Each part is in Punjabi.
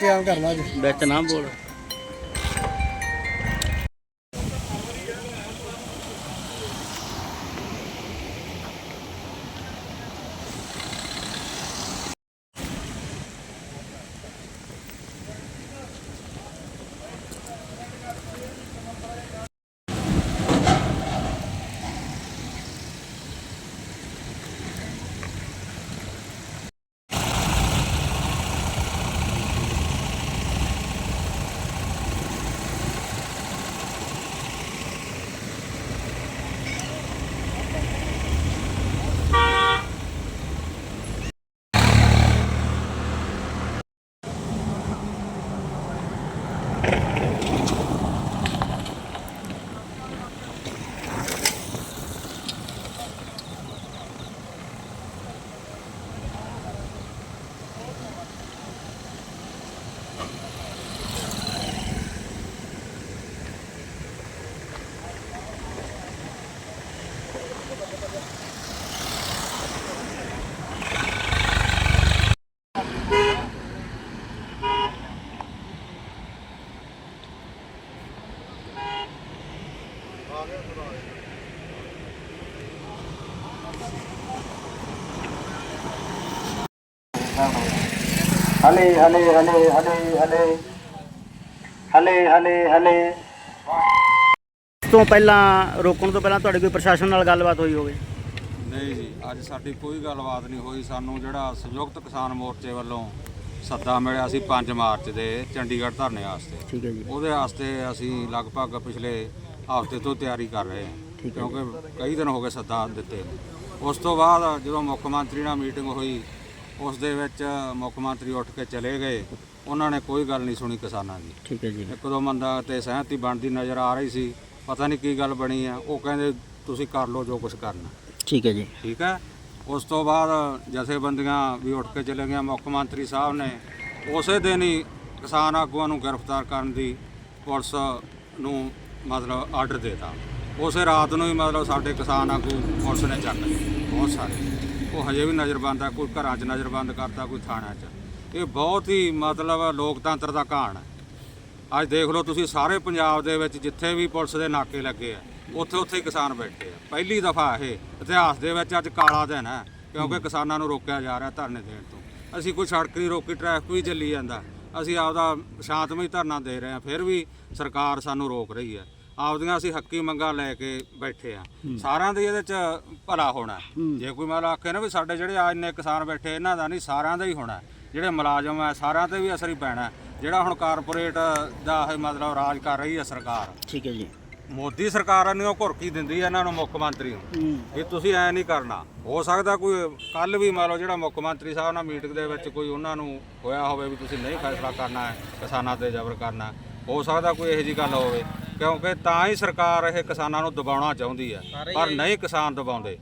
ਕਿਆ ਕਰਨਾ ਜੀ ਵਿੱਚ ਨਾ ਬੋਲ। ਹਲੇ ਹਲੇ ਹਲੇ ਹਲੇ ਹਲੇ ਹਲੇ ਹਲੇ ਹਲੇ। ਇਸ ਤੋਂ ਪਹਿਲਾਂ ਰੋਕਣ ਤੋਂ ਪਹਿਲਾਂ ਤੁਹਾਡੀ ਕੋਈ ਪ੍ਰਸ਼ਾਸਨ ਨਾਲ ਗੱਲਬਾਤ ਹੋਈ ਹੋਵੇ? ਨਹੀਂ ਜੀ ਅੱਜ ਸਾਡੀ ਕੋਈ ਗੱਲਬਾਤ ਨਹੀਂ ਹੋਈ। ਸਾਨੂੰ ਜਿਹੜਾ ਸੰਯੁਕਤ ਕਿਸਾਨ ਮੋਰਚੇ ਵੱਲੋਂ ਸੱਦਾ ਮਿਲਿਆ ਸੀ 5 ਮਾਰਚ ਦੇ ਚੰਡੀਗੜ੍ਹ ਧਰਨੇ ਵਾਸਤੇ। ਠੀਕ ਹੈ ਜੀ। ਉਹਦੇ ਵਾਸਤੇ ਅਸੀਂ ਲਗਭਗ ਪਿਛਲੇ ਹਫ਼ਤੇ ਤੋਂ ਤਿਆਰੀ ਕਰ ਰਹੇ ਹਾਂ। ਕਿਉਂਕਿ ਕਈ ਦਿਨ ਹੋ ਗਏ ਸੱਦਾ ਦਿੱਤੇ ਉਸ ਤੋਂ ਬਾਅਦ ਜਦੋਂ ਮੁੱਖ ਮੰਤਰੀ ਨਾਲ ਮੀਟਿੰਗ ਹੋਈ ਉਸ ਦੇ ਵਿੱਚ ਮੁੱਖ ਮੰਤਰੀ ਉੱਠ ਕੇ ਚਲੇ ਗਏ। ਉਹਨਾਂ ਨੇ ਕੋਈ ਗੱਲ ਨਹੀਂ ਸੁਣੀ ਕਿਸਾਨਾਂ ਦੀ। ਠੀਕ ਹੈ ਜੀ। ਇੱਕ ਦੋ ਬੰਦਾ ਤੇ ਸਹਿਮਤੀ ਬਣਦੀ ਨਜ਼ਰ ਆ ਰਹੀ ਸੀ। ਪਤਾ ਨਹੀਂ ਕੀ ਗੱਲ ਬਣੀ ਆ। ਉਹ ਕਹਿੰਦੇ ਤੁਸੀਂ ਕਰ ਲਓ ਜੋ ਕੁਝ ਕਰਨਾ। ਠੀਕ ਹੈ ਜੀ। ਠੀਕ ਹੈ? ਉਸ ਤੋਂ ਬਾਅਦ ਜਥੇਬੰਦੀਆਂ ਵੀ ਉੱਠ ਕੇ ਚਲੇ ਗਈਆਂ। ਮੁੱਖ ਮੰਤਰੀ ਸਾਹਿਬ ਨੇ ਉਸੇ ਦਿਨ ਹੀ ਕਿਸਾਨ ਆਗੂਆਂ ਨੂੰ ਗ੍ਰਿਫਤਾਰ ਕਰਨ ਦੀ ਪੁਲਿਸ ਨੂੰ ਮਤਲਬ ਆਰਡਰ ਦਿੱਤਾ। ਉਸੇ ਰਾਤ ਨੂੰ ਹੀ ਮਤਲਬ ਸਾਡੇ ਕਿਸਾਨ ਆਗੂ ਪੁਲਿਸ ਨੇ ਚੱਕ ਲਏ। ਬਹੁਤ ਸਾਰੇ। ਉਹ ਹਜੇ ਵੀ ਨਜ਼ਰਬੰਦ ਹੈ ਕੋਈ ਘਰਾਂ 'ਚ ਨਜ਼ਰਬੰਦ ਕਰਤਾ ਕੋਈ ਥਾਣਿਆਂ 'ਚ। ਇਹ ਬਹੁਤ ਹੀ ਮਤਲਬ ਲੋਕਤੰਤਰ ਦਾ ਕਹਾਣ ਹੈ। ਅੱਜ ਦੇਖ ਲਓ ਤੁਸੀਂ ਸਾਰੇ ਪੰਜਾਬ ਦੇ ਵਿੱਚ ਜਿੱਥੇ ਵੀ ਪੁਲਿਸ ਦੇ ਨਾਕੇ ਲੱਗੇ ਆ, ਉੱਥੇ ਉੱਥੇ ਹੀ ਕਿਸਾਨ ਬੈਠੇ ਆ। ਪਹਿਲੀ ਦਫਾ ਇਹ ਇਤਿਹਾਸ ਦੇ ਵਿੱਚ ਅੱਜ ਕਾਲਾ ਦਿਨ ਹੈ, ਕਿਉਂਕਿ ਕਿਸਾਨਾਂ ਨੂੰ ਰੋਕਿਆ ਜਾ ਰਿਹਾ ਧਰਨੇ ਦੇਣ ਤੋਂ। ਅਸੀਂ ਕੋਈ ਸੜਕ ਨਹੀਂ ਰੋਕੀ, ਟ੍ਰੈਫਿਕ ਵੀ ਚੱਲੀ ਜਾਂਦਾ। ਅਸੀਂ ਆਪਦਾ ਸ਼ਾਂਤਮਈ ਧਰਨਾ ਦੇ ਰਹੇ ਹਾਂ, ਫਿਰ ਵੀ ਸਰਕਾਰ ਸਾਨੂੰ ਰੋਕ ਰਹੀ ਹੈ। ਆਪਦੀਆਂ ਅਸੀਂ ਹੱਕੀ ਮੰਗਾਂ ਲੈ ਕੇ ਬੈਠੇ ਆ। ਸਾਰਿਆਂ ਦੇ ਇਹਦੇ ਚ ਭਲਾ ਹੋਣਾ। ਜੇ ਕੋਈ ਮਤਲਬ ਆਖੇ ਨਾ ਵੀ ਸਾਡੇ ਜਿਹੜੇ ਆ ਇੰਨੇ ਕਿਸਾਨ ਬੈਠੇ ਇਹਨਾਂ ਦਾ ਨਹੀਂ ਸਾਰਿਆਂ ਦਾ ਹੀ ਹੋਣਾ। ਜਿਹੜੇ ਮੁਲਾਜ਼ਮ ਆ ਸਾਰਿਆਂ ਤੇ ਵੀ ਅਸਰ ਹੀ ਪੈਣਾ। ਜਿਹੜਾ ਹੁਣ ਕਾਰਪੋਰੇਟ ਦਾ ਇਹ ਮਤਲਬ ਰਾਜ ਕਰ ਰਹੀ ਹੈ ਸਰਕਾਰ। ਠੀਕ ਹੈ ਜੀ। ਮੋਦੀ ਸਰਕਾਰ ਨੇ ਉਹ ਘੁਰਕੀ ਦਿੰਦੀ ਹੈ ਇਹਨਾਂ ਨੂੰ ਮੁੱਖ ਮੰਤਰੀ ਨੂੰ। ਵੀ ਤੁਸੀਂ ਐ ਨਹੀਂ ਕਰਨਾ। ਹੋ ਸਕਦਾ ਕੋਈ ਕੱਲ ਵੀ ਮੰਨ ਲਓ ਜਿਹੜਾ ਮੁੱਖ ਮੰਤਰੀ ਸਾਹਿਬ ਨਾਲ ਮੀਟਿੰਗ ਦੇ ਵਿੱਚ ਕੋਈ ਉਹਨਾਂ ਨੂੰ ਹੋਇਆ ਹੋਵੇ ਵੀ ਤੁਸੀਂ ਨਹੀਂ ਫੈਸਲਾ ਕਰਨਾ ਹੈ ਕਿਸਾਨਾਂ ਤੇ ਜ਼ਬਰ ਕਰਨਾ। ਹੈ। ਸਕਦਾ ਕੋਈ ਇਹੋ ਜੀ ਗੱਲ ਹੋਵੇ। ਕਿਉਂਕਿ ਤਾਂ ਹੀ ਸਰਕਾਰ ਇਹ ਕਿਸਾਨਾਂ ਨੂੰ ਦਬਾਉਣਾ ਚਾਹੁੰਦੀ ਹੈ। ਪਰ ਨਹੀਂ ਕਿਸਾਨ ਦਬਾਉਂਦੇ।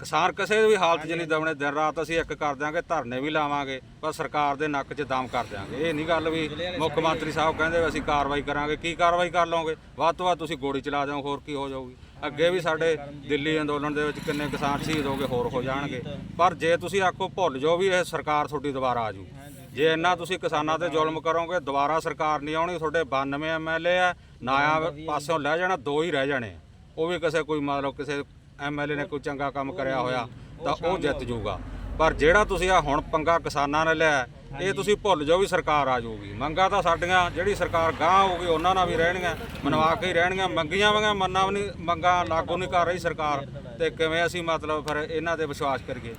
ਕਿਸਾਨ ਕਿਸੇ ਵੀ ਹਾਲਤ 'ਚ ਨਹੀਂ ਦਬਣੇ ਦਿਨ ਰਾਤ ਅਸੀਂ ਇੱਕ ਕਰ ਦਿਆਂਗੇ ਧਰਨੇ ਵੀ ਲਾਵਾਂਗੇ ਪਰ ਸਰਕਾਰ ਦੇ ਨੱਕ 'ਚ ਦਮ ਕਰ ਦਿਆਂਗੇ। ਇਹ ਨਹੀਂ ਗੱਲ ਵੀ ਮੁੱਖ ਮੰਤਰੀ ਸਾਹਿਬ ਕਹਿੰਦੇ ਅਸੀਂ ਕਾਰਵਾਈ ਕਰਾਂਗੇ। ਕੀ ਕਾਰਵਾਈ ਕਰ ਲਓਗੇ? ਵੱਧ ਤੋਂ ਵੱਧ ਤੁਸੀਂ ਗੋਲੀ ਚਲਾ ਦਿਓ ਹੋਰ ਕੀ ਹੋ ਜਾਊਗੀ। ਅੱਗੇ ਵੀ ਸਾਡੇ ਦਿੱਲੀ ਅੰਦੋਲਨ ਦੇ ਵਿੱਚ ਕਿੰਨੇ ਕਿਸਾਨ ਸ਼ਹੀਦ ਹੋ ਗਏ ਹੋਰ ਹੋ ਜਾਣਗੇ। ਪਰ ਜੇ ਤੁਸੀਂ ਆਖੋ ਭੁੱਲ ਜਾਓ ਵੀ ਇਹ ਸਰਕਾਰ ਤੁਹਾਡੀ ਦੁਬਾਰਾ ਆ ਜੂ। ਜੇ ਇੰਨਾ ਤੁਸੀਂ ਕਿਸਾਨਾਂ ਤੇ ਜ਼ੁਲਮ ਕਰੋਗੇ, ਦੁਬਾਰਾ ਸਰਕਾਰ ਨਹੀਂ ਆਉਣੀ, ਤੁਹਾਡੇ 92 ਐਮਐਲਏ ਆ ਨਾਇਆ ਪਾਸਿਓਂ ਲੈ ਜਾਣਾ, ਦੋ ਹੀ ਰਹਿ ਜਾਣੇ ਉਹ ਵੀ ਕਿਸੇ ਕੋਈ ਮਤਲਬ ਕਿਸੇ ਐਮਐਲਏ ਨੇ ਕੋਈ ਚੰਗਾ ਕੰਮ ਕਰਿਆ ਹੋਇਆ, ਤਾਂ ਉਹ ਜਿੱਤ ਜਾਊਗਾ। ਪਰ ਜਿਹੜਾ ਤੁਸੀਂ ਆ ਹੁਣ ਪੰਗਾ ਕਿਸਾਨਾਂ ਨੇ ਲਿਆ, ਇਹ ਤੁਸੀਂ ਭੁੱਲ ਜਾਓ ਵੀ ਸਰਕਾਰ ਆ ਜਾਊਗੀ। ਮੰਗਾ ਤਾਂ ਸਾਡੀਆਂ, ਜਿਹੜੀ ਸਰਕਾਰ ਗਾਂ ਹੋਊਗੀ, ਉਹਨਾਂ ਨਾਲ ਵੀ ਰਹਿਣਗੀਆਂ, ਮਨਵਾ ਕੇ ਹੀ ਰਹਿਣਗੀਆਂ। ਮੰਗੀਆਂ ਵਾਂਗਾ ਮੰਨਾ ਵੀ ਨਹੀਂ, ਮੰਗਾ ਲਾਗੂ ਨਹੀਂ ਕਰ ਰਹੀ ਸਰਕਾਰ, ਤੇ ਕਿਵੇਂ ਅਸੀਂ ਮਤਲਬ ਫਿਰ ਇਹਨਾਂ ਤੇ ਵਿਸ਼ਵਾਸ ਕਰੀਏ?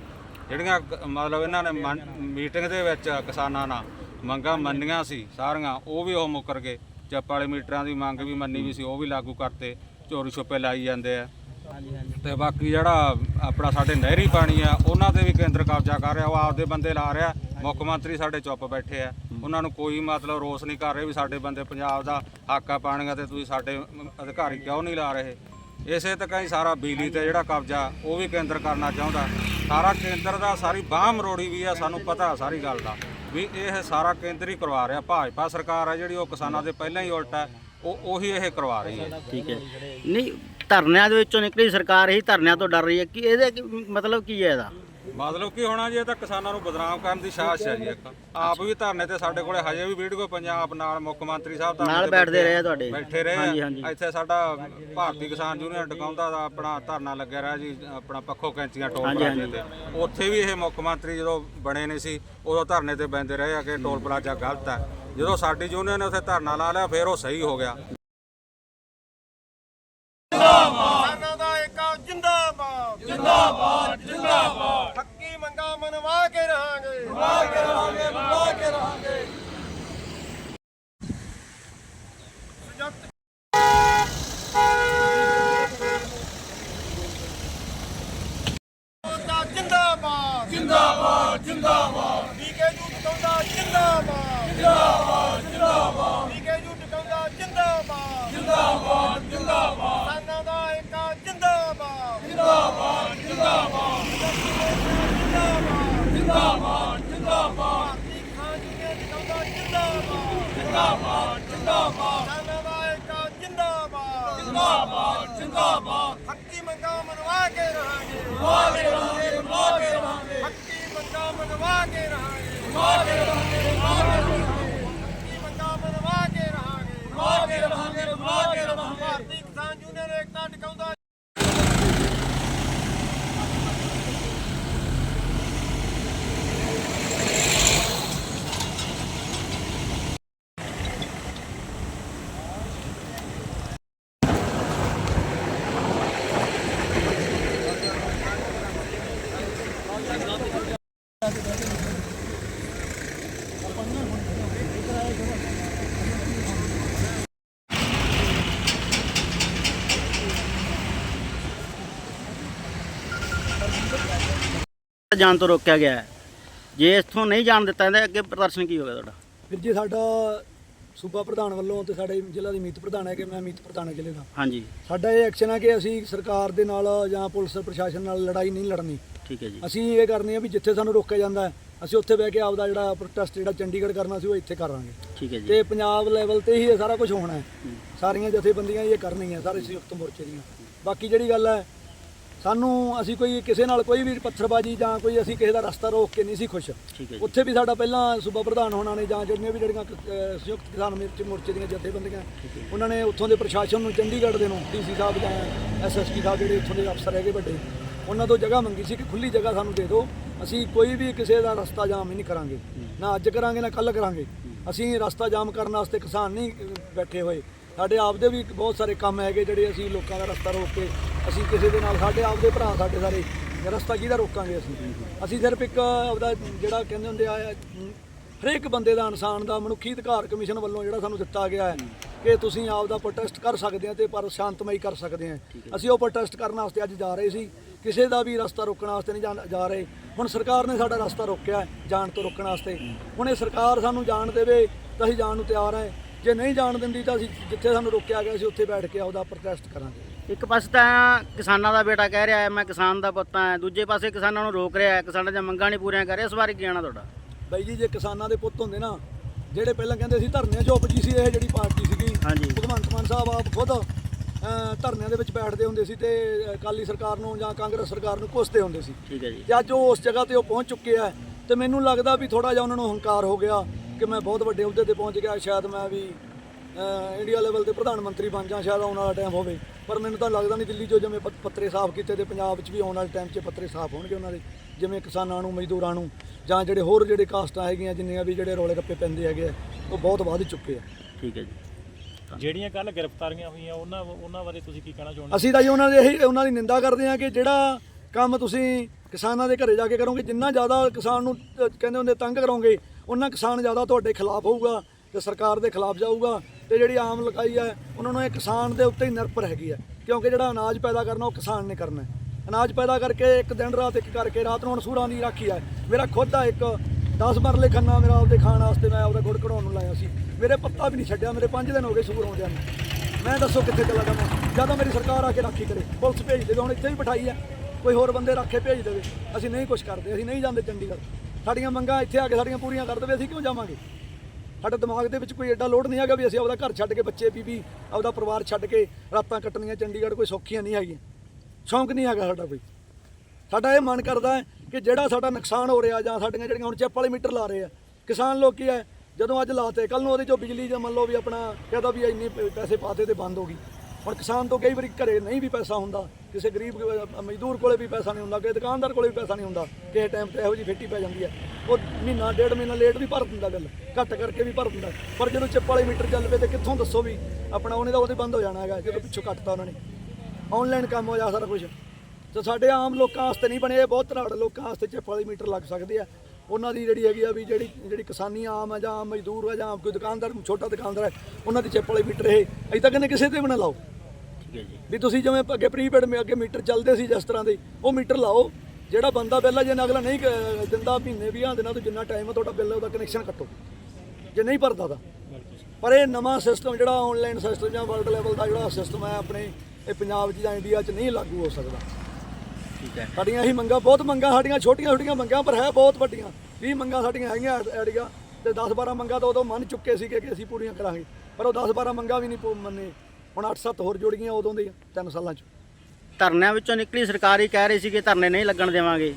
ਜਿਹੜੀਆਂ ਕ- ਮਤਲਬ ਇਹਨਾਂ ਨੇ ਮਨ- ਮੀਟਿੰਗ ਦੇ ਵਿੱਚ ਕਿਸਾਨਾਂ ਨਾਲ ਮੰਗਾਂ ਮੰਨੀਆਂ ਸੀ ਸਾਰੀਆਂ, ਉਹ ਵੀ ਉਹ ਮੁੱਕਰ ਗਏ। ਚੱਪ ਵਾਲੇ ਮੀਟਰਾਂ ਦੀ ਮੰਗ ਵੀ ਮੰਨੀ ਵੀ ਸੀ, ਉਹ ਵੀ ਲਾਗੂ ਕਰਤੇ ਚੋਰੀ ਛੁਪੇ ਲਾਈ ਜਾਂਦੇ ਆ। ਤੇ ਬਾਕੀ ਜਿਹੜਾ ਆਪਣਾ ਸਾਡੇ ਨਹਿਰੀ ਪਾਣੀ ਆ, ਉਹਨਾਂ ਤੇ ਵੀ ਕੇਂਦਰ ਕਬਜ਼ਾ ਕਰ ਰਿਹਾ, ਉਹ ਆਪਦੇ ਬੰਦੇ ਲਾ ਰਿਹਾ। ਮੁੱਖ ਮੰਤਰੀ ਸਾਡੇ ਚੁੱਪ ਬੈਠੇ ਆ। ਉਹਨਾਂ ਨੂੰ ਕੋਈ ਮਤਲਬ ਰੋਸ ਨਹੀਂ ਕਰ ਰਹੇ ਵੀ ਸਾਡੇ ਬੰਦੇ ਪੰਜਾਬ ਦਾ ਹੱਕ ਆ ਪਾਣੀਆਂ ਤੇ ਤੁਸੀਂ ਸਾਡੇ ਮ- ਅਧਿਕਾਰੀ ਕਿਉਂ ਨਹੀਂ ਲਾ ਰਹੇ। ਇਸੇ ਤੱਕ ਹੀ ਸਾਰਾ ਬਿਜਲੀ ਤੇ ਜਿਹੜਾ ਕਬਜ਼ਾ, ਉਹ ਵੀ ਕੇਂਦਰ ਕਰਨਾ ਚਾਹੁੰਦਾ। ਸਾਰਾ ਕੇਂਦਰ ਦਾ, ਸਾਰੀ ਬਾਹ ਮਰੋੜੀ ਵੀ ਆ, ਸਾਨੂੰ ਪਤਾ ਸਾਰੀ ਗੱਲ ਦਾ। ਵੀ ਇਹ ਸਾਰਾ ਕੇਂਦਰ ਹੀ ਕਰਵਾ ਰਿਹਾ। ਭਾਜਪਾ ਸਰਕਾਰ ਆ ਜਿਹੜੀ, ਉਹ ਕਿਸਾਨਾਂ ਦੇ ਪਹਿਲਾਂ ਹੀ ਉਲਟ ਹੈ। ਉਹ ਉਹੀ ਇਹ ਕਰਵਾ ਰਹੀ ਹੈ। ਠੀਕ ਹੈ। ਨਹੀਂ, ਧਰਨਿਆਂ ਦੇ ਵਿੱਚੋਂ ਨਿਕਲੀ ਸਰਕਾਰ ਹੀ ਧਰਨਿਆਂ ਤੋਂ ਡਰ ਰਹੀ ਹੈ। ਕਿ ਇਹਦੇ ਕੀ- ਮਤਲਬ ਕੀ ਹੈ ਇਹਦਾ? ਮਤਲਬ ਕੀ ਹੋਣਾ ਜੀ ਇਹ ਤਾਂ ਕਿਸਾਨਾਂ ਨੂੰ ਬਦਨਾਮ ਕਰਨ ਦੀ ਸਾਜ਼ਿਸ਼ ਹੈ ਜੀ ਇੱਕ। ਆਪ ਵੀ ਧਰਨੇ ਤੇ ਸਾਡੇ ਕੋਲੇ ਹਜੇ ਵੀ ਵੀਡੀਓ ਪੰਜਾਬ ਨਾਲ ਮੁੱਖ ਮੰਤਰੀ ਸਾਹਿਬ ਧਰਨੇ ਨਾਲ ਤੇ ਬੈਠਦੇ ਬੈਠੇ- ਰਹੇ ਆ ਤੁਹਾਡੇ। ਬੈਠੇ ਰਹੇ ਹਾਂਜੀ, ਆ। ਹਾਂਜੀ। ਇੱਥੇ ਸਾਡਾ ਭਾਰਤੀ ਕਿਸਾਨ ਯੂਨੀਅਨ ਟਿਕਾਉਂਦਾ ਦਾ ਆਪਣਾ ਧਰਨਾ ਲੱਗਿਆ ਰਿਹਾ ਜੀ ਆਪਣਾ ਪੱਖੋ ਕੈਂਚੀਆਂ ਟੋਲ ਪਲਾਜ਼ੇ ਤੇ। ਉੱਥੇ ਵੀ ਇਹ ਮੁੱਖ ਮੰਤਰੀ ਜਦੋਂ ਬਣੇ ਨੇ ਸੀ ਉਦੋਂ ਧਰਨੇ ਤੇ ਬੈੰਦੇ ਰਹੇ ਆ ਕਿ ਟੋਲ ਪਲਾਜ਼ਾ ਗਲਤ ਹੈ। ਜਦੋਂ ਸਾਡੀ ਯੂਨੀਅਨ ਨੇ ਉੱਥੇ ਧਰਨਾ ਲਾ ਲਿਆ ਫਿਰ ਉਹ ਸਹੀ ਹੋ ਗਿਆ ਕਿਸਾਨਾਂ ਦਾ ਏਕਾ ਜਿੰਦਾਬਾਦ ਜਿੰਦਾਬਾਦ ਜਿੰਦਾਬਾਦ ਹੱਕੀ ਮੰਗਾ ਮਨਵਾ ਕੇ ਰਹਾਂਗੇ ਮਨਵਾ ਕੇ ਰਹਾਂਗੇ ਮਨਵਾ ਕੇ ਰਹਾਂਗੇ ਜਿੰਦਾਬਾਦ ਜਿੰਦਾਬਾਦ ਜਿੰਦਾਬਾਦ ਬੀਕੇਯੂ ਟਿਕਾਉਂਦਾ ਜਿੰਦਾਬਾਦ ਜਿੰਦਾਬਾਦ ਜਿੰਦਾਬਾਦ ਬੀਕੇਯੂ ਟਿਕਾਉਂਦਾ ਜਿੰਦਾਬਾਦ ਜਿੰਦਾਬਾਦ ਜਿੰਦਾਬਾਦ ਕਿਸਾਨਾਂ ਦਾ ਏਕਾ ਜਿੰਦਾਬਾਦ ਜਿੰਦਾਬਾਦ ਜਿੰਦਾਬਾਦ ਜਿੰਦਾਬਾਦ ਜਿੰਦਾਬਾਦ ਜਿੰਦਾਬਾਦ ਕਿਸਾਨ ਯੂਨੀਅਨ ਟਿਕਾਉਂਦਾ ਜਿੰਦਾਬਾਦ ਜਿੰਦਾਬਾਦ ਜਿੰਦਾਬਾਦ ਕਿਸਾਨਾਂ ਦਾ ਏਕਾ ਜਿੰਦਾਬਾਦ ਜਿੰਦਾਬਾਦ ਜਿੰਦਾਬਾਦ ਹੱਕੀ ਮੰਗਾਂ ਮਨਵਾ ਕੇ ਰਹਾਂਗੇ ਮਨਵਾ ਕੇ ਰਹਾਂਗੇ ਮਨਵਾ ਕੇ ਰਹਾਂਗੇ ਹੱਕੀ ਮੰਗਾਂ ਮਨਵਾ ਕੇ ਰਹਾਂਗੇ ਮਨਵਾ ਕੇ ਰਹਾਂਗੇ ਮਨਵਾ ਕੇ ਰਹਾਂਗੇ ਹੱਕੀ ਮੰਗਾਂ ਮਨਵਾ ਕੇ ਰਹਾਂਗੇ ਮਨਵਾ ਕੇ ਰਹਾਂਗੇ ਮਨਵਾ ਕੇ ਰਹਾਂਗੇ ਭਾਰਤੀ ਕਿਸਾਨ ਯੂਨੀਅਨ ਏਕਤਾ ਟਿਕਾਉਂਦਾ ਜਾਣ ਤੋਂ ਰੋਕਿਆ ਗਿਆ ਹੈ। ਜੇ ਇੱਥੋਂ ਨਹੀਂ ਜਾਣ ਦਿੱਤਾ ਜਾਂਦਾ ਅੱਗੇ ਪ੍ਰਦਰਸ਼ਨ ਕੀ ਹੋਗਾ ਤੁਹਾਡਾ? ਵੀਰ ਜੀ ਸਾਡਾ ਸੂਬਾ ਪ੍ਰਧਾਨ ਵੱਲੋਂ ਤੇ ਸਾਡੇ ਜ਼ਿਲ੍ਹਾ ਦੀ ਮੀਤ ਪ੍ਰਧਾਨ ਹੈ ਕਿ ਮੈਂ ਮੀਤ ਪ੍ਰਧਾਨ ਜ਼ਿਲ੍ਹੇ ਦਾ। ਹਾਂਜੀ। ਸਾਡਾ ਇਹ ਐਕਸ਼ਨ ਹੈ ਕਿ ਅਸੀਂ ਸਰਕਾਰ ਦੇ ਨਾਲ ਜਾਂ ਪੁਲਿਸ ਪ੍ਰਸ਼ਾਸਨ ਨਾਲ ਲੜਾਈ ਨਹੀਂ ਲੜਨੀ। ਠੀਕ ਹੈ ਜੀ। ਅਸੀਂ ਇਹ ਕਰਨੀ ਹੈ ਵੀ ਜਿੱਥੇ ਸਾਨੂੰ ਰੋਕਿਆ ਜਾਂਦਾ ਹੈ ਅਸੀਂ ਉੱਥੇ ਬਹਿ ਕੇ ਆਪਦਾ ਜਿਹੜਾ ਪ੍ਰੋਟੈਸਟ ਜਿਹੜਾ ਚੰਡੀਗੜ੍ਹ ਕਰਨਾ ਸੀ ਉਹ ਇੱਥੇ ਕਰਾਂਗੇ ਠੀਕ ਹੈ ਜੀ। ਤੇ ਪੰਜਾਬ ਲੈਵਲ ਤੇ ਹੀ ਇਹ ਸਾਰਾ ਕੁਝ ਹੋਣਾ ਹੈ। ਸਾਰੀਆਂ ਜਥੇਬੰਦੀਆਂ ਇਹ ਕਰਨੀਆਂ ਸਾਰੇ ਸੰਯੁਕਤ ਮੋਰਚੇ ਦੀਆਂ। ਬਾਕੀ ਜਿਹੜੀ ਗੱਲ ਹੈ ਸਾਨੂੰ ਅਸੀਂ ਕੋਈ ਕਿਸੇ ਨਾਲ ਕੋਈ ਵੀ ਪੱਥਰਬਾਜੀ ਜਾਂ ਕੋਈ ਅਸੀਂ ਕਿਸੇ ਦਾ ਰਸਤਾ ਰੋਕ ਕੇ ਨਹੀਂ ਸੀ ਖੁਸ਼। ਉੱਥੇ ਵੀ ਸਾਡਾ ਪਹਿਲਾਂ ਸੂਬਾ ਪ੍ਰਧਾਨ ਹੋਣਾ ਨੇ ਜਾਂ ਜਿਹੜੀਆਂ ਵੀ ਜਿਹੜੀਆਂ ਸੰਯੁਕਤ ਕਿਸਾਨ ਮੋਰਚੇ ਮੋਰਚੇ ਦੀਆਂ ਜਥੇਬੰਦੀਆਂ ਉਹਨਾਂ ਨੇ ਉੱਥੋਂ ਦੇ ਪ੍ਰਸ਼ਾਸਨ ਨੂੰ ਚੰਡੀਗੜ੍ਹ ਦੇ ਨੂੰ ਡੀਸੀ ਸਾਹਿਬ ਜਾਂ ਐਸਐਸਪੀ ਸਾਹਿਬ ਜਿਹੜੇ ਉੱਥੋਂ ਦੇ ਅਫਸਰ ਹੈਗੇ ਵੱਡੇ ਉਹਨਾਂ ਤੋਂ ਜਗ੍ਹਾ ਮੰਗੀ ਸੀ ਕਿ ਖੁੱਲੀ ਜਗ੍ਹਾ ਸਾਨੂੰ ਦੇ ਦਿਓ। ਅਸੀਂ ਕੋਈ ਵੀ ਕਿਸੇ ਦਾ ਰਸਤਾ ਜਾਮ ਨਹੀਂ ਕਰਾਂਗੇ। ਨਾ ਅੱਜ ਕਰਾਂਗੇ ਨਾ ਕੱਲ ਕਰਾਂਗੇ। ਅਸੀਂ ਰਸਤਾ ਜਾਮ ਕਰਨ ਵਾਸਤੇ ਕਿਸਾਨ ਨਹੀਂ ਬੈਠੇ ਹੋਏ। ਸਾਡੇ ਆਪਦੇ ਵੀ ਬਹੁਤ ਸਾਰੇ ਕੰਮ ਹੈਗੇ ਜਿਹੜੇ ਅਸੀਂ ਲੋਕਾਂ ਦਾ ਰਸਤਾ ਰੋਕ ਕੇ ਅਸੀਂ ਕਿਸੇ ਦੇ ਨਾਲ ਸਾਡੇ ਆਪਦੇ ਭਰਾ ਸਾਡੇ ਸਾਰੇ ਰਸਤਾ ਕਿਹਦਾ ਰੋਕਾਂਗੇ ਅਸੀਂ? ਅਸੀਂ ਸਿਰਫ ਇੱਕ ਆਪਦਾ ਜਿਹੜਾ ਕਹਿੰਦੇ ਹੁੰਦੇ ਆ ਹਰੇਕ ਬੰਦੇ ਦਾ ਇਨਸਾਨ ਦਾ ਮਨੁੱਖੀ ਅਧਿਕਾਰ ਕਮਿਸ਼ਨ ਵੱਲੋਂ ਜਿਹੜਾ ਸਾਨੂੰ ਦਿੱਤਾ ਗਿਆ ਹੈ ਕਿ ਤੁਸੀਂ ਆਪਦਾ ਪ੍ਰੋਟੈਸਟ ਕਰ ਸਕਦੇ ਆ ਤੇ ਪਰ ਸ਼ਾਂਤਮਈ ਕਰ ਸਕਦੇ ਆ। ਅਸੀਂ ਉਹ ਪ੍ਰੋਟੈਸਟ ਕਰਨ ਵਾਸਤੇ ਅੱਜ ਜਾ ਰਹੇ ਸੀ। ਕਿਸੇ ਦਾ ਵੀ ਰਸਤਾ ਰੋਕਣ ਵਾਸਤੇ ਨਹੀਂ ਜਾ ਰਹੇ। ਹੁਣ ਸਰਕਾਰ ਨੇ ਸਾਡਾ ਰਸਤਾ ਰੋਕਿਆ ਜਾਣ ਤੋਂ ਰੋਕਣ ਵਾਸਤੇ। ਹੁਣ ਇਹ ਸਰਕਾਰ ਸਾਨੂੰ ਜਾਣ ਦੇਵੇ ਤਾਂ ਅਸੀਂ ਜਾਣ ਨੂੰ ਤਿਆਰ ਹਾਂ। ਜੇ ਨਹੀਂ ਜਾਣ ਦਿੰਦੀ ਤਾਂ ਅਸੀਂ ਜਿੱਥੇ ਸਾਨੂੰ ਰੋਕਿਆ ਗਿਆ ਸੀ ਉੱਥੇ ਬੈਠ ਕੇ ਆਪਦਾ ਪ੍ਰੋਟੈਸਟ ਕਰਾਂਗੇ। ਇੱਕ ਪਾਸੇ ਤਾਂ ਕਿਸਾਨਾਂ ਦਾ ਬੇਟਾ ਕਹਿ ਰਿਹਾ ਹੈ ਮੈਂ ਕਿਸਾਨ ਦਾ ਪੁੱਤ ਹਾਂ। ਦੂਜੇ ਪਾਸੇ ਕਿਸਾਨਾਂ ਨੂੰ ਰੋਕ ਰਿਹਾ ਹੈ ਕਿਸਾਨਾਂ ਦੀਆਂ ਮੰਗਾਂ ਨਹੀਂ ਪੂਰੀਆਂ ਕਰ ਰਿਹਾ ਇਸ ਬਾਰੇ ਕੀ ਕਹਿਣਾ ਤੁਹਾਡਾ? ਬਾਈ ਜੀ ਜੇ ਕਿਸਾਨਾਂ ਦੇ ਪੁੱਤ ਹੁੰਦੇ ਨਾ ਜਿਹੜੇ ਪਹਿਲਾਂ ਕਹਿੰਦੇ ਸੀ ਧਰਨਿਆਂ 'ਚ ਉਪਜੀ ਸੀ ਇਹ ਜਿਹੜੀ ਪਾਰਟੀ ਸੀਗੀ। ਭਗਵੰਤ ਮਾਨ ਸਾਹਿਬ ਆਪ ਖੁਦ ਧਰਨਿਆਂ ਦੇ ਵਿੱਚ ਬੈਠਦੇ ਹੁੰਦੇ ਸੀ ਤੇ ਅਕਾਲੀ ਸਰਕਾਰ ਨੂੰ ਜਾਂ ਕਾਂਗਰਸ ਸਰਕਾਰ ਨੂੰ ਕੋਸਦੇ ਹੁੰਦੇ ਸੀ। ਠੀਕ ਹੈ ਜੀ। ਤੇ ਅੱਜ ਉਹ ਉਸ ਜਗ੍ਹਾ ਤੇ ਉਹ ਪਹੁੰਚ ਚੁੱਕੇ ਆ ਤੇ ਮੈਨੂੰ ਲੱਗਦਾ ਵੀ ਥੋੜਾ ਜਿਹਾ ਉਹਨਾਂ ਨੂੰ ਹੰਕਾਰ ਹੋ ਗਿਆ। ਕਿ ਮੈਂ ਬਹੁਤ ਵੱਡੇ ਅਹੁਦੇ ਤੇ ਪਹੁੰਚ ਗਿਆ ਸ਼ਾਇਦ ਮੈਂ ਵੀ ਇੰਡੀਆ ਲੈਵਲ ਤੇ ਪ੍ਰਧਾਨ ਮੰਤਰੀ ਬਣ ਜਾ ਸ਼ਾਇਦ ਆਉਣ ਵਾਲਾ ਟਾਈਮ ਹੋਵੇ। ਪਰ ਮੈਨੂੰ ਤਾਂ ਲੱਗਦਾ ਨਹੀਂ ਦਿੱਲੀ 'ਚੋਂ ਜਿਵੇਂ ਪ- ਪੱਤਰੇ ਸਾਫ਼ ਕੀਤੇ ਤੇ ਪੰਜਾਬ 'ਚ ਵੀ ਆਉਣ ਵਾਲੇ ਟਾਈਮ 'ਚ ਪੱਤਰੇ ਸਾਫ਼ ਹੋਣਗੇ ਉਹਨਾਂ ਦੇ। ਜਿਵੇਂ ਕਿਸਾਨਾਂ ਨੂੰ ਮਜ਼ਦੂਰਾਂ ਨੂੰ ਜਾਂ ਜਿਹੜੇ ਹੋਰ ਜਿਹੜੇ ਕਾਸਟਾਂ ਹੈਗੀਆਂ ਜਿੰਨੀਆਂ ਵੀ ਜਿਹੜੇ ਰੌਲੇ ਰੱਪੇ ਪੈਂਦੇ ਹੈਗੇ ਆ, ਉਹ ਬਹੁਤ ਵੱਧ ਚੁੱਕੇ ਆ। ਠੀਕ ਹੈ ਜੀ। ਜਿਹੜੀਆਂ ਕੱਲ ਗ੍ਰਿਫਤਾਰੀਆਂ ਹੋਈਆਂ ਉਹਨਾਂ ਉਹਨਾਂ ਬਾਰੇ ਤੁਸੀਂ ਕੀ ਕਹਿਣਾ ਚਾਹੁੰਦੇ ਅਸੀਂ ਤਾਂ ਜੀ ਉਹਨਾਂ ਦੇ ਇਹੀ ਉਹਨਾਂ ਦੀ ਨਿੰਦਾ ਕਰਦੇ ਹਾਂ ਕਿ ਜਿਹੜਾ ਕੰਮ ਤੁਸੀਂ ਕਿਸਾਨਾਂ ਦੇ ਘਰੇ ਜਾ ਕੇ ਕਰੋਗੇ ਜਿੰਨਾ ਜ਼ਿਆਦਾ ਕਿਸਾਨ ਨੂੰ ਕਹਿੰਦੇ ਹੁੰਦੇ ਤੰਗ ਕਰੋਗੇ ਉਹਨਾਂ ਕਿਸਾਨ ਜ਼ਿਆਦਾ ਤੁਹਾਡੇ ਖਿਲਾਫ ਹੋਊਗਾ ਤੇ ਸਰਕਾਰ ਦੇ ਖਿਲਾਫ ਜਾਊਗਾ ਤੇ ਜਿਹੜੀ ਆਮ ਲਗਾਈ ਹੈ, ਉਹਨਾਂ ਨੂੰ ਇਹ ਕਿਸਾਨ ਦੇ ਉੱਤੇ ਹੀ ਨਿਰਭਰ ਹੈਗੀ ਹੈ। ਕਿਉਂਕਿ ਜਿਹੜਾ ਅਨਾਜ ਪੈਦਾ ਕਰਨਾ, ਉਹ ਕਿਸਾਨ ਨੇ ਕਰਨਾ ਅਨਾਜ ਪੈਦਾ ਕਰਕੇ ਇੱਕ ਦਿਨ ਰਾਤ ਇੱਕ ਕਰਕੇ ਰਾਤ ਨੂੰ ਹੁਣ ਸੂਰਾਂ ਦੀ ਰਾਖੀ ਹੈ। ਮੇਰਾ ਖੁਦ ਦਾ ਇੱਕ 10 ਮਰਲੇ ਖੰਨਾ ਮੇਰਾ ਆਪਦੇ ਖਾਣ ਵਾਸਤੇ ਮੈਂ ਆਪਦਾ ਗੁੜ ਕਢਾਉਣ ਨੂੰ ਲਾਇਆ ਸੀ। ਮੇਰੇ ਪੱਤਾ ਵੀ ਨਹੀਂ ਛੱਡਿਆ, ਮੇਰੇ 5 ਦਿਨ ਹੋ ਗਏ ਸੂਰ ਆਉਂਦਿਆਂ ਨੂੰ। ਮੈਂ ਦੱਸੋ ਕਿੱਥੇ ਚਲਾ ਜਾਵਾਂ? ਤਾਂ ਮੇਰੀ ਸਰਕਾਰ ਆ ਕੇ ਰਾਖੀ ਕਰੇ, ਪੁਲਿਸ ਭੇਜ ਦੇਵੇ, ਹੁਣ ਇੱਥੇ ਵੀ ਬਿਠਾਈ ਹੈ। ਕੋਈ ਹੋਰ ਬੰਦੇ ਰੱਖੇ ਭੇਜ ਦੇਵੇ। ਅਸੀਂ ਨਹੀਂ ਕੁਝ ਕਰਦੇ, ਅਸੀਂ ਨਹੀਂ ਜਾਂਦੇ ਚੰਡੀਗੜ੍ਹ। ਸਾਡੀਆਂ ਮੰਗਾਂ ਇੱਥੇ ਆ ਕੇ ਸਾਡੀਆਂ ਪੂਰੀਆਂ ਕਰ ਦੇਵੇ, ਅਸੀਂ ਕਿਉਂ ਜਾਵਾਂਗੇ? ਸਾਡੇ ਦਿਮਾਗ ਦੇ ਵਿੱਚ ਕੋਈ ਐਡਾ ਲੋਡ ਨਹੀਂ ਹੈਗਾ ਵੀ ਅਸੀਂ ਆਪਦਾ ਘਰ ਛੱਡ ਕੇ ਬੱਚੇ ਬੀਬੀ ਆਪਦਾ ਪਰਿਵਾਰ ਛੱਡ ਕੇ ਰਾਤਾਂ ਕੱਟਣੀਆਂ, ਚੰਡੀਗੜ੍ਹ ਕੋਈ ਸੌਖੀਆਂ ਨਹੀਂ ਹੈਗੀਆਂ। ਸ਼ੌਂਕ ਨਹੀਂ ਹੈਗਾ ਸਾਡਾ ਕੋਈ। ਸਾਡਾ ਇਹ ਮਨ ਕਰਦਾ ਹੈ ਕਿ ਜਿਹੜਾ ਸਾਡਾ ਨੁਕਸਾਨ ਹੋ ਰਿਹਾ ਜਾਂ ਸਾਡੀਆਂ ਜਿਹੜੀਆਂ ਹੁਣ ਚਿੱਪ ਵਾਲੇ ਮੀਟਰ ਲਾ ਰਹੇ ਆ, ਕਿਸਾਨ ਲੋਕ ਕੀ ਹੈ? ਜਦੋਂ ਅੱਜ ਲਾਤੇ ਕੱਲ ਨੂੰ ਉਹਦੇ ਚੋਂ ਬਿਜਲੀ ਜਾਂ ਮੰਨ ਲਓ ਵੀ ਆਪਣਾ ਕਹਦਾ ਵੀ ਇੰਨੇ ਪੈਸੇ ਪਾਤੇ ਤੇ ਬੰਦ ਹੋ ਗਈ। ਹੁਣ ਕਿਸਾਨ ਤੋਂ ਕਈ ਵਾਰੀ ਘਰੇ ਨਹੀਂ ਵੀ ਪੈਸਾ ਹੁੰਦਾ, ਕਿਸੇ ਗਰੀਬ ਮਜ਼ਦੂਰ ਕੋਲੇ ਵੀ ਪੈਸਾ ਨਹੀਂ ਹੁੰਦਾ, ਕਿਸੇ ਦੁਕਾਨਦਾਰ ਕੋਲੇ ਵੀ ਪੈਸਾ ਨਹੀਂ ਹੁੰਦਾ, ਕਿਸੇ ਟਾਈਮ ਤੇ ਇਹੋ ਜਿਹੀ ਫੇਟੀ ਪੈ ਜਾਂਦੀ ਹੈ। ਉਹ ਮਹੀਨਾ, ਡੇਢ ਮਹੀਨਾ ਲੇਟ ਵੀ ਭਰ ਦਿੰਦਾ ਬਿੱਲ ਘੱਟ ਕਰਕੇ ਵੀ ਭਰ ਦਿੰਦਾ। ਪਰ ਜਦੋਂ ਚਿੱਪ ਵਾਲੇ ਮੀਟਰ ਚੱਲ ਪਏ ਤੇ ਕਿੱਥੋਂ ਦੱਸੋ ਵੀ ਆਪਣਾ ਉਹਨੇ ਦਾ ਉਹਦੇ ਬੰਦ ਹੋ ਜਾਣਾ ਹੈਗਾ, ਜਦੋਂ ਪਿੱਛੋਂ ਕੱਟਤਾ ਉਹਨਾਂ ਨੇ। ਆਨਲਾਈਨ ਕੰਮ ਹੋ ਜਾ ਸਾਰਾ ਕੁਝ ਤੇ ਸਾਡੇ ਆਮ ਲੋਕਾਂ ਵਾਸਤੇ ਨਹੀਂ ਬਣੇ ਇਹ, ਬਹੁਤ ਧਨਾੜ ਲੋਕਾਂ ਵਾਸਤੇ ਚਿੱਪ ਵਾਲੇ ਮੀਟਰ ਲੱਗ ਸਕਦੇ ਆ। ਉਹਨਾਂ ਦੀ ਜਿਹੜੀ ਹੈਗੀ ਆ ਵੀ ਜਿਹੜੀ ਜਿਹੜੀ ਕਿਸਾਨੀ ਆਮ ਹੈ ਜਾਂ ਆਮ ਮਜ਼ਦੂਰ ਹੈ ਜਾਂ ਕੋਈ ਦੁਕਾਨਦਾਰ, ਛੋਟਾ ਦੁਕਾਨਦਾਰ ਹੈ, ਉਹਨਾਂ ਦੀ ਚਿੱਪ ਵਾਲੀ ਮੀਟਰ ਇਹ। ਅਜੇ ਤੱਕ ਨੇ ਕਿਸੇ ਤੇ ਵੀ ਨਾ ਲਾਓ। ਠੀਕ ਹੈ ਜੀ ਵੀ ਤੁਸੀਂ ਜਿਵੇਂ ਅੱਗੇ ਪ੍ਰੀਪੇਡ ਮੇ ਅੱਗੇ ਮੀਟਰ ਚੱਲਦੇ ਸੀ ਜਿਸ ਤਰ੍ਹਾਂ ਦੇ ਉਹ ਮੀਟਰ ਲਾਓ। ਜਿਹੜਾ ਬੰਦਾ ਪਹਿਲਾਂ ਜੇ ਅਗਲਾ ਨਹੀਂ ਕ- ਦਿੰਦਾ ਮਹੀਨੇ 20 ਦਿਨਾਂ ਤੋਂ ਜਿੰਨਾ ਟਾਈਮ ਹੈ ਤੁਹਾਡਾ ਬਿੱਲ ਉਹਦਾ ਕਨੈਕਸ਼ਨ ਕੱਟੋ। ਜੇ ਨਹੀਂ ਭਰਦਾ ਤਾਂ। ਪਰ ਇਹ ਨਵਾਂ ਸਿਸਟਮ ਜਿਹੜਾ ਆਨਲਾਈਨ ਸਿਸਟਮ ਜਾਂ ਵਰਲਡ ਲੈਵਲ ਦਾ ਜਿਹੜਾ ਸਿਸਟਮ ਹੈ ਆਪਣੇ ਇਹ ਪੰਜਾਬ 'ਚ ਜਾਂ ਇੰਡੀਆ 'ਚ ਨਹੀਂ ਲਾਗੂ ਹੋ ਸਕਦਾ। ਠੀਕ ਹੈ। ਸਾਡੀਆਂ ਇਹੀ ਮੰਗਾਂ ਬਹੁਤ ਮੰਗਾਂ ਸਾਡੀਆਂ ਛੋਟੀਆਂ ਛੋਟੀਆਂ ਮੰਗਾਂ ਪਰ ਹੈ ਬਹੁਤ ਵੱਡੀਆਂ। 20 ਮੰਗਾਂ ਸਾਡੀਆਂ ਹੈਗੀਆਂ ਐਡੀਆਂ। ਤੇ 10 12 ਮੰਗਾਂ ਤਾਂ ਉਦੋਂ ਮੰਨ ਚੁੱਕੇ ਸੀ ਕਿ ਅਸੀਂ ਪੂਰੀਆਂ ਕਰਾਂਗੇ। ਪਰ ਉਹ 10 12 ਮੰਗਾਂ ਵੀ ਨਹੀਂ ਪੂ- ਮੰਨੇ। ਹੁਣ 8-7 ਹੋਰ ਜੁੜ ਗਈਆਂ ਉਦੋਂ ਦੀਆਂ ਤਿੰਨ ਸਾਲਾਂ 'ਚ। ਧਰਨਿਆਂ ਵਿੱਚੋਂ ਨਿਕਲੀ ਸਰਕਾਰ ਹੀ ਕਹਿ ਰਹੀ ਸੀ ਕਿ ਧਰਨੇ ਨਹੀਂ ਲੱਗਣ ਦੇਵਾਂਗੇ।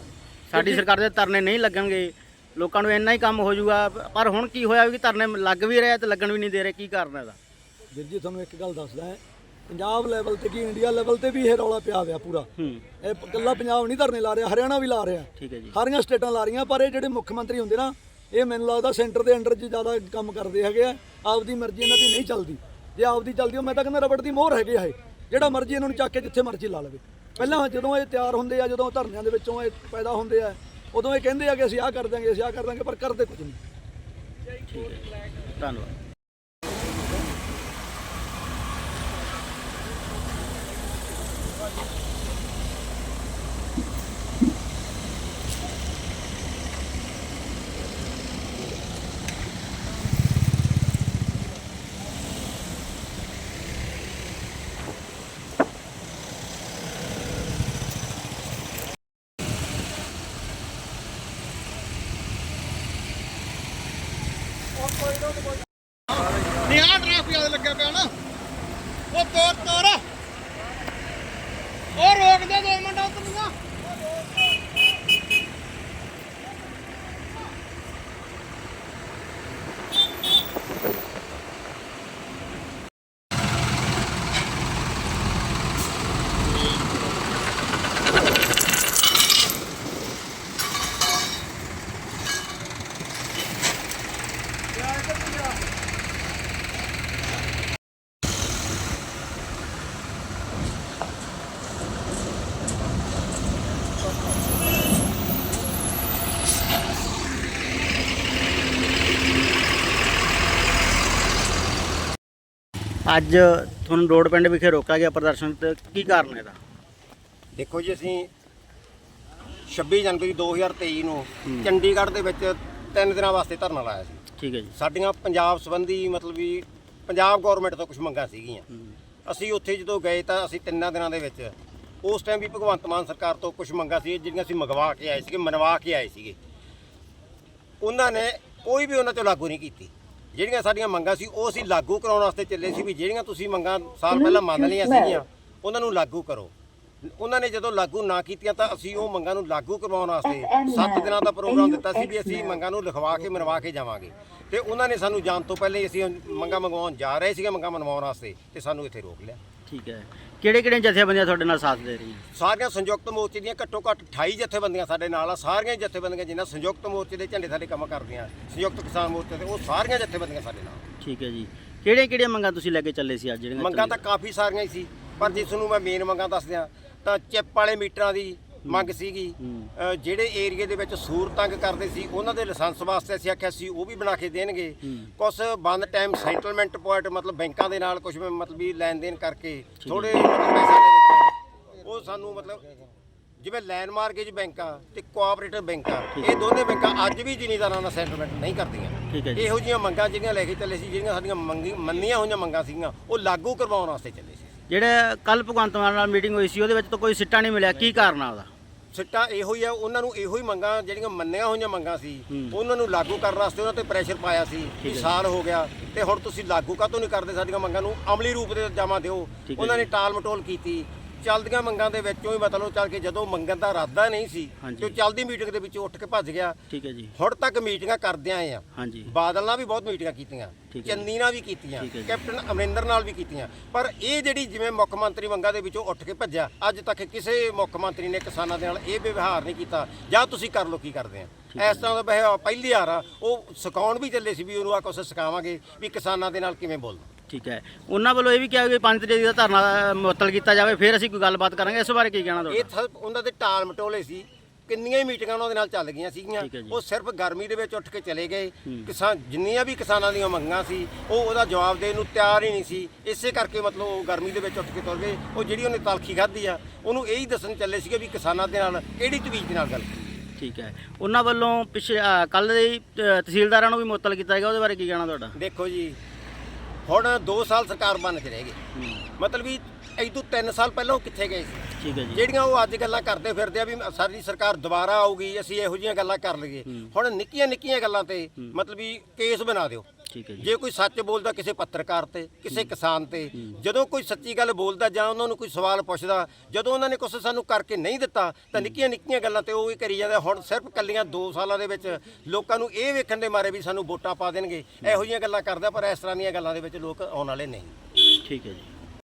ਸਾਡੀ ਸਰਕਾਰ ਦੇ ਧਰਨੇ ਨਹੀਂ ਲੱਗਣਗੇ। ਲੋਕਾਂ ਨੂੰ ਇੰਨਾ ਹੀ ਕੰਮ ਹੋ ਜਾਊਗਾ ਪਰ ਹੁਣ ਕੀ ਹੋਇਆ ਵੀ ਧਰਨੇ ਲੱਗ ਵੀ ਰਹੇ ਤੇ ਲੱਗਣ ਵੀ ਨਹੀਂ ਦੇ ਰਹੇ ਕੀ ਕਾਰਨ ਹੈ ਇਹਦਾ? ਵੀਰ ਜੀ ਤੁਹਾਨੂੰ ਇੱਕ ਗੱਲ ਦੱਸਦਾ ਹੈ। ਪੰਜਾਬ ਲੈਵਲ ਤੇ ਕੀ ਇੰਡੀਆ ਲੈਵਲ ਤੇ ਵੀ ਇਹ ਰੌਲਾ ਪਿਆ ਹੋਇਆ ਪੂਰਾ। ਹੂੰ। ਇਹ ਇਕੱਲਾ ਪੰਜਾਬ ਨਹੀਂ ਧਰਨੇ ਲਾ ਰਿਹਾ ਹਰਿਆਣਾ ਵੀ ਲਾ ਰਿਹਾ। ਠੀਕ ਹੈ ਜੀ। ਸਾਰੀਆਂ ਸਟੇਟਾਂ ਲਾ ਰਹੀਆਂ ਪਰ ਇਹ ਜਿਹੜੇ ਮੁੱਖ ਮੰਤਰੀ ਹੁੰਦੇ ਨਾ ਇਹ ਮੈਨੂੰ ਲੱਗਦਾ ਸੈਂਟਰ ਦੇ ਅੰਡਰ 'ਚ ਜ਼ਿਆਦਾ ਕੰਮ ਕਰਦੇ ਹੈਗੇ ਆ। ਆਪਦੀ ਮਰਜ਼ੀ ਇਹਨਾਂ ਦੀ ਨਹੀਂ ਚੱਲਦੀ। ਜੇ ਆਪਦੀ ਚੱਲਦੀ ਉਹ ਮੈਂ ਤਾਂ ਕਹਿੰਦਾ ਰਬੜ ਦੀ ਮੋਹਰ ਹੈਗੇ ਆ ਇਹ। ਜਿਹੜਾ ਮਰਜ਼ੀ ਇਹਨਾਂ ਨੂੰ ਚੱਕ ਕੇ ਜਿੱਥੇ ਮਰਜ਼ੀ ਲਾ ਲਵੇ। ਪਹਿਲਾਂ ਜਦੋਂ ਇਹ ਤਿਆਰ ਹੁੰਦੇ ਆ ਜਦੋਂ ਧਰਨਿਆਂ ਦੇ ਵਿੱਚੋਂ ਇਹ ਪੈਦਾ ਹੁੰਦੇ ਆ ਉਦੋਂ ਇਹ ਕਹਿੰਦੇ ਆ ਕਿ ਅਸੀਂ ਆਹ ਕਰ ਦਾਂਗੇ ਅਸੀਂ ਆਹ ਕਰ ਦਾਂਗੇ ਪਰ ਕਰਦੇ ਕੁਝ ਨਹੀਂ। ਹੈ ਧੰਨਵਾਦ। よ ਅੱਜ ਤੁਹਾਨੂੰ ਰੋਡ ਪਿੰਡ ਵਿਖੇ ਰੋਕਿਆ ਗਿਆ ਪ੍ਰਦਰਸ਼ਨ ਤੇ ਕੀ ਕਾਰਨ ਹੈ ਇਹਦਾ? ਦੇਖੋ ਜੀ ਅਸੀਂ 26 ਜਨਵਰੀ 2023 ਨੂੰ ਚੰਡੀਗੜ੍ਹ ਦੇ ਵਿੱਚ ਤਿੰਨ ਦਿਨਾਂ ਵਾਸਤੇ ਧਰਨਾ ਲਾਇਆ ਸੀ। ਠੀਕ ਹੈ ਜੀ। ਸਾਡੀਆਂ ਪੰਜਾਬ ਸੰਬੰਧੀ ਮਤਲਬ ਵੀ ਪੰਜਾਬ ਗਵਰਨਮੈਂਟ ਤੋਂ ਕੁਝ ਮੰਗਾਂ ਸੀਗੀਆਂ। ਅਸੀਂ ਉੱਥੇ ਜਦੋਂ ਗਏ ਤਾਂ ਅਸੀਂ ਤਿੰਨਾਂ ਦਿਨਾਂ ਦੇ ਵਿੱਚ ਉਸ ਟਾਈਮ ਵੀ ਭਗਵੰਤ ਮਾਨ ਸਰਕਾਰ ਤੋਂ ਕੁਝ ਮੰਗਾਂ ਸੀ ਜਿਹੜੀਆਂ ਅਸੀਂ ਮੰਗਵਾ ਕੇ ਆਏ ਸੀਗੇ ਮਨਵਾ ਕੇ ਆਏ ਸੀਗੇ। ਉਹਨਾਂ ਨੇ ਕੋਈ ਵੀ ਉਹਨਾਂ ਤੋਂ ਲਾਗੂ ਨਹੀਂ ਕੀਤੀ। ਜਿਹੜੀਆਂ ਸਾਡੀਆਂ ਮੰਗਾਂ ਸੀ ਉਹ ਅਸੀਂ ਲਾਗੂ ਕਰਾਉਣ ਵਾਸਤੇ ਚੱਲੇ ਸੀ ਵੀ ਜਿਹੜੀਆਂ ਤੁਸੀਂ ਮੰਗਾਂ ਸਾਲ ਪਹਿਲਾਂ ਮੰਨ ਲਈਆਂ ਸੀਗੀਆਂ ਉਹਨਾਂ ਨੂੰ ਲਾਗੂ ਕਰੋ। ਉਹਨਾਂ ਨੇ ਜਦੋਂ ਲਾਗੂ ਨਾ ਕੀਤੀਆਂ ਤਾਂ ਅਸੀਂ ਉਹ ਮੰਗਾਂ ਨੂੰ ਲਾਗੂ ਕਰਵਾਉਣ ਵਾਸਤੇ 7 ਦਿਨਾਂ ਦਾ ਪ੍ਰੋਗਰਾਮ ਦਿੱਤਾ ਸੀ ਵੀ ਅਸੀਂ ਮੰਗਾਂ ਨੂੰ ਲਿਖਵਾ ਕੇ ਮਨਵਾ ਕੇ ਜਾਵਾਂਗੇ। ਤੇ ਉਹਨਾਂ ਨੇ ਸਾਨੂੰ ਜਾਣ ਤੋਂ ਪਹਿਲੇ ਹੀ ਅਸੀਂ ਮੰਗਾਂ ਮੰਗਵਾਉਣ ਜਾ ਰਹੇ ਸੀਗੇ ਮੰਗਾਂ ਮਨਵਾਉਣ ਵਾਸਤੇ ਤੇ ਸਾਨੂੰ ਇੱਥੇ ਰੋਕ ਲਿਆ। ਠੀਕ ਹੈ। ਕਿਹੜੇ ਕਿਹੜੇ ਜਥੇਬੰਦੀਆਂ ਤੁਹਾਡੇ ਨਾਲ ਸਾਥ ਦੇ ਰਹੀਆਂ? ਸਾਰੀਆਂ ਸੰਯੁਕਤ ਮੋਰਚੇ ਦੀਆਂ ਘੱਟੋ ਘੱਟ 28 ਜਥੇਬੰਦੀਆਂ ਸਾਡੇ ਨਾਲ ਆ। ਸਾਰੀਆਂ ਜਥੇਬੰਦੀਆਂ ਜਿਨ੍ਹਾਂ ਸੰਯੁਕਤ ਮੋਰਚੇ ਦੇ ਝੰਡੇ ਥੱਲੇ ਕੰਮ ਕਰਦੀਆਂ ਸੰਯੁਕਤ ਕਿਸਾਨ ਮੋਰਚੇ ਤੇ ਉਹ ਸਾਰੀਆਂ ਜਥੇਬੰਦੀਆਂ ਸਾਡੇ ਨਾਲ ਠੀਕ ਹੈ ਜੀ। ਕਿਹੜੀਆਂ ਕਿਹੜੀਆਂ ਮੰਗਾਂ ਤੁਸੀਂ ਲੈ ਕੇ ਚੱਲੇ ਸੀ ਅੱਜ ਜਿਹੜੀਆਂ ਮੰਗਾਂ ਤਾਂ ਕਾਫੀ ਸਾਰੀਆਂ ਹੀ ਸੀ ਪਰ ਜਿਸ ਨੂੰ ਮੈਂ ਮੇਨ ਮੰਗਾਂ ਦੱਸ ਦਿਆਂ ਤਾਂ ਚਿੱਪ ਵਾਲੇ ਮੀਟਰਾਂ ਦੀ ਮੰਗ ਸੀਗੀ। ਅ, ਜਿਹੜੇ ਏਰੀਏ ਦੇ ਵਿੱਚ ਸੂਰ ਤੰਗ ਕਰਦੇ ਸੀ ਉਹਨਾਂ ਦੇ ਲਾਇਸੈਂਸ ਵਾਸਤੇ ਅਸੀਂ ਆਖਿਆ ਸੀ ਉਹ ਵੀ ਬਣਾ ਕੇ ਦੇਣਗੇ। ਕੁਝ ਬੰਦ ਟਾਈਮ ਸੈਟਲਮੈਂਟ ਪੁਆਇੰਟ ਮਤਲਬ ਬੈਂਕਾਂ ਦੇ ਨਾਲ ਕੁਝ ਮਤਲਬ ਵੀ ਲੈਣ ਦੇਣ ਕਰਕੇ ਥੋੜੇ ਮਤਲਬ ਪੈਸਿਆਂ ਦੇ ਵਿੱਚ ਉਹ ਸਾਨੂੰ ਮਤਲਬ ਜਿਵੇਂ ਲੈਂਡ ਮਾਰਗੇਜ ਬੈਂਕਾਂ ਤੇ ਕੋਆਪਰੇਟਿਵ ਬੈਂਕਾਂ ਇਹ ਦੋਨੇ ਬੈਂਕਾਂ ਅੱਜ ਵੀ ਜ਼ਿਮੀਂਦਾਰਾਂ ਨਾਲ ਸੈਟਲਮੈਂਟ ਨਹੀਂ ਕਰਦੀਆਂ। ਠੀਕ ਹੈ ਜੀ। ਇਹੋ ਜਿਹੀਆਂ ਮੰਗਾਂ ਜਿਹੜੀਆਂ ਲੈ ਕੇ ਚੱਲੇ ਸੀ ਜਿਹੜੀਆਂ ਸਾਡੀਆਂ ਮੰਗੀ ਮੰਨੀਆਂ ਹੋਈਆਂ ਮੰਗਾਂ ਸੀਗੀਆਂ ਉਹ ਲਾਗੂ ਕਰਵਾਉਣ ਵਾਸਤੇ ਚੱਲੇ ਸੀ। ਜਿਹੜੇ ਕੱਲ ਭਗਵੰਤ ਮਾਨ ਨਾਲ ਮੀਟਿੰਗ ਹੋਈ ਸੀ ਉਹਦੇ ਵਿੱਚ ਤਾਂ ਕੋਈ ਸਿੱਟਾ ਨਹੀਂ ਮਿਲਿਆ ਕੀ ਕਾਰਨ ਆ ਉਹਦਾ? ਸਿੱਟਾ ਇਹੋ ਹੀ ਆ ਉਹਨਾਂ ਨੂੰ ਇਹੋ ਹੀ ਮੰਗਾਂ ਜਿਹੜੀਆਂ ਮੰਨੀਆਂ ਹੋਈਆਂ ਮੰਗਾਂ ਸੀ ਉਹਨਾਂ ਨੂੰ ਲਾਗੂ ਕਰਨ ਵਾਸਤੇ ਉਹਨਾਂ ਤੇ ਪ੍ਰੈਸ਼ਰ ਪਾਇਆ ਸੀ ਕਿ ਸਾਲ ਹੋ ਗਿਆ ਤੇ ਹੁਣ ਤੁਸੀਂ ਲਾਗੂ ਕਾਹਤੋਂ ਨਹੀਂ ਕਰਦੇ ਸਾਡੀਆਂ ਮੰਗਾਂ ਨੂੰ? ਅਮਲੀ ਰੂਪ ਦੇ ਜਮਾ ਦਿਓ। ਉਹਨਾਂ ਨੇ ਟਾਲ ਮਟੋਲ ਕੀਤੀ। ਚੱਲਦੀਆਂ ਮੰਗਾਂ ਦੇ ਵਿੱਚੋਂ ਹੀ ਮਤਲਬ ਚੱਲ ਕੇ ਜਦੋਂ ਮੰਗਣ ਦਾ ਇਰਾਦਾ ਨਹੀਂ ਸੀ ਹਾਂਜੀ। ਤੇ ਉਹ ਚੱਲਦੀ ਮੀਟਿੰਗ ਦੇ ਵਿੱਚ ਉੱਠ ਕੇ ਭੱਜ ਗਿਆ। ਠੀਕ ਹੈ ਜੀ। ਹੁਣ ਤੱਕ ਮੀਟਿੰਗਾਂ ਕਰਦੇ ਆਏ ਆ। ਹਾਂਜੀ। ਬਾਦਲ ਨਾਲ ਵੀ ਬਹੁਤ ਮੀਟਿੰਗਾਂ ਕੀਤੀਆਂ ਠੀਕ ਹੈ। ਚੰਨੀ ਨਾਲ ਵੀ ਕੀਤੀਆਂ ਠੀਕ ਹੈ ਜੀ। ਕੈਪਟਨ ਅਮਰਿੰਦਰ ਨਾਲ ਵੀ ਕੀਤੀਆਂ। ਪਰ ਇਹ ਜਿਹੜੀ ਜਿਵੇਂ ਮੁੱਖ ਮੰਤਰੀ ਮੰਗਾ ਦੇ ਵਿੱਚੋਂ ਉੱਠ ਕੇ ਭੱਜਿਆ ਅੱਜ ਤੱਕ ਕਿਸੇ ਮੁੱਖ ਮੰਤਰੀ ਨੇ ਕਿਸਾਨਾਂ ਦੇ ਨਾਲ ਇਹ ਵਿਵਹਾਰ ਨਹੀਂ ਕੀਤਾ। ਜਾਂ ਤੁਸੀਂ ਕਰ ਲੋ ਕੀ ਕਰਦੇ ਆ। ਇਸ ਤਰ੍ਹਾਂ ਦਾ ਵਿਵਹਾਰ ਪਹਿਲੀ ਵਾਰ ਆ ਉਹ ਸਿਖਾਉਣ ਵੀ ਚੱਲੇ ਸੀ ਵੀ ਉਹਨੂੰ ਆ ਕੁਛ ਸਿਖਾਵਾਂਗੇ ਵੀ ਕਿਸਾਨਾਂ ਦੇ ਨਾਲ ਕਿਵੇਂ ਬੋਲਣਾ। ਠੀਕ ਹੈ। ਉਹਨਾਂ ਵੱਲੋਂ ਇਹ ਵੀ ਕਿਹਾ ਕਿ 5 ਤਰੀਕ ਦਾ ਧਰਨਾ ਮੁਅੱਤਲ ਕੀਤਾ ਜਾਵੇ ਫਿਰ ਅਸੀਂ ਕੋਈ ਗੱਲਬਾਤ ਕਰਾਂਗੇ। ਇਸ ਬਾਰੇ ਕੀ ਕਹਿਣਾ ਇਹ ਤੁਹਾਡਾ ਸਭ ਉਹਨਾਂ ਦੇ ਟਾਲ ਮਟੋਲੇ ਸੀ। ਕਿੰਨੀਆਂ ਹੀ ਮੀਟਿੰਗਾਂ ਉਹਨਾਂ ਦੇ ਨਾਲ ਚੱਲ ਗਈਆਂ ਸੀਗੀਆਂ। ਠੀਕ ਹੈ ਜੀ। ਉਹ ਸਿਰਫ ਗਰਮੀ ਦੇ ਵਿੱਚ ਉੱਠ ਕੇ ਚਲੇ ਗਏ। ਕਿਸਾਨ ਜਿੰਨੀਆਂ ਵੀ ਕਿਸਾਨਾਂ ਦੀਆਂ ਮੰਗਾਂ ਸੀ ਉਹ ਉਹਦਾ ਜਵਾਬ ਦੇਣ ਨੂੰ ਤਿਆਰ ਹੀ ਨਹੀਂ ਸੀ। ਇਸੇ ਕਰਕੇ ਮਤਲਬ ਉਹ ਗਰਮੀ ਦੇ ਵਿੱਚ ਉੱਠ ਕੇ ਤੁਰ ਗਏ। ਉਹ ਜਿਹੜੀ ਉਹਨੇ ਤਲਖੀ ਖਾਧੀ ਆ ਉਹਨੂੰ ਇਹੀ ਦੱਸਣ ਚੱਲੇ ਸੀਗੇ ਵੀ ਕਿਸਾਨਾਂ ਦੇ ਨਾਲ ਕਿਹੜੀ ਤਵੀਜ ਦੇ ਨਾਲ ਗੱਲ ਕੀਤੀ। ਠੀਕ ਹੈ। ਉਹਨਾਂ ਵੱਲੋਂ ਪਿਛੇ ਕੱਲ ਦੇ ਹੀ, ਅ, ਤਹਿਸੀਲਦਾਰਾਂ ਨੂੰ ਵੀ ਮੁਅੱਤਲ ਕੀਤਾ ਗਿਆ। ਉਹਦੇ ਬਾਰੇ ਕੀ ਕਹਿਣਾ ਤੁਹਾਡਾ? ਦੇਖੋ ਜੀ ਹੁਣ 2 ਸਾਲ ਸਰਕਾਰ ਬਣ ਕੇ ਰਹਿ ਗਈ। ਮਤਲਬ ਵੀ ਤੋਂ 3 ਸਾਲ ਪਹਿਲਾਂ ਉਹ ਕਿੱਥੇ ਗਏ ਸੀ? ਠੀਕ ਹੈ ਜੀ। ਜਿਹੜੀਆਂ ਉਹ ਅੱਜ ਗੱਲਾਂ ਕਰਦੇ ਫਿਰਦੇ ਆ ਵੀ ਸਾਡੀ ਸਰਕਾਰ ਦੁਬਾਰਾ ਆਊਗੀ ਅਸੀਂ ਇਹੋ ਜਿਹੀਆਂ ਗੱਲਾਂ ਕਰ ਲਈਏ। ਹੁਣ ਨਿੱਕੀਆਂ ਨਿੱਕੀਆਂ ਗੱਲਾਂ ਤੇ ਮਤਲਬ ਵੀ ਕੇਸ ਬਣਾ ਦਿਓ। ਜੇ। ਕੋਈ ਸੱਚ ਬੋਲਦਾ ਕਿਸੇ ਪੱਤਰਕਾਰ ਤੇ ਕਿਸੇ ਕਿਸਾਨ ਤੇ ਜਦੋਂ ਕੋਈ ਸੱਚੀ ਗੱਲ ਬੋਲਦਾ ਜਾਂ ਉਹਨਾਂ ਨੂੰ ਕੋਈ ਸਵਾਲ ਪੁੱਛਦਾ ਜਦੋਂ ਉਹਨਾਂ ਨੇ ਕੁਝ ਸਾਨੂੰ ਕਰਕੇ ਨਹੀਂ ਦਿੱਤਾ ਤਾਂ ਨਿੱਕੀਆਂ ਨਿੱਕੀਆਂ ਗੱਲਾਂ ਤੇ ਉਹ ਹੀ ਕਰੀ ਜਾਂਦੇ ਹੁਣ ਸਿਰਫ ਕੱਲੀਆਂ 2 ਸਾਲਾਂ ਦੇ ਵਿੱਚ ਲੋਕਾਂ ਨੂੰ ਇਹ ਵੇਖਣ ਦੇ ਮਾਰੇ ਵੀ ਸਾਨੂੰ ਵੋਟਾਂ ਪਾ ਦੇਣਗੇ। ਇਹੋ ਜਿਹੀਆਂ ਗੱਲਾਂ ਕਰਦਾ ਪਰ ਇਸ ਤਰ੍ਹਾਂ ਦੀਆਂ ਗੱਲਾਂ ਦੇ ਵਿੱਚ ਲੋਕ ਆਉਣ ਵਾਲੇ ਨਹੀਂ। ਠੀਕ ਹੈ ਜੀ।